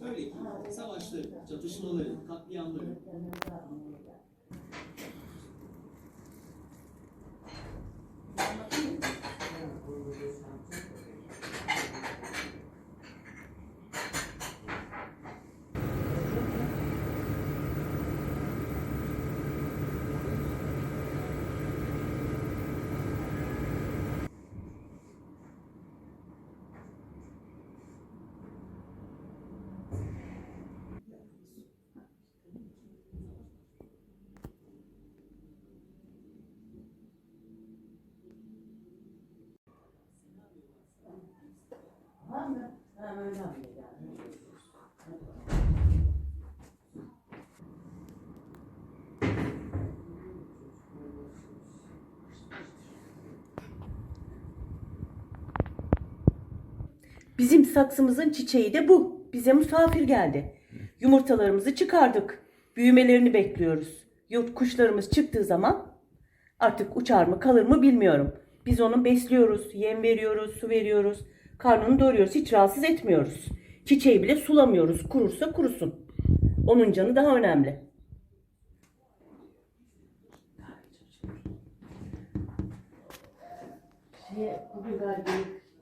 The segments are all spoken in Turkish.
Öyle ki savaşları, çatışmaları, katliamları, Bizim saksımızın çiçeği de bu. Bize misafir geldi. Yumurtalarımızı çıkardık. Büyümelerini bekliyoruz. Yurt kuşlarımız çıktığı zaman artık uçar mı kalır mı bilmiyorum. Biz onu besliyoruz, yem veriyoruz, su veriyoruz. Karnını doyuruyoruz, hiç rahatsız etmiyoruz. Çiçeği bile sulamıyoruz. Kurursa kurusun. Onun canı daha önemli. Şeye, bugün galiba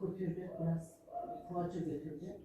götürdü biraz. Poğaça götürdü.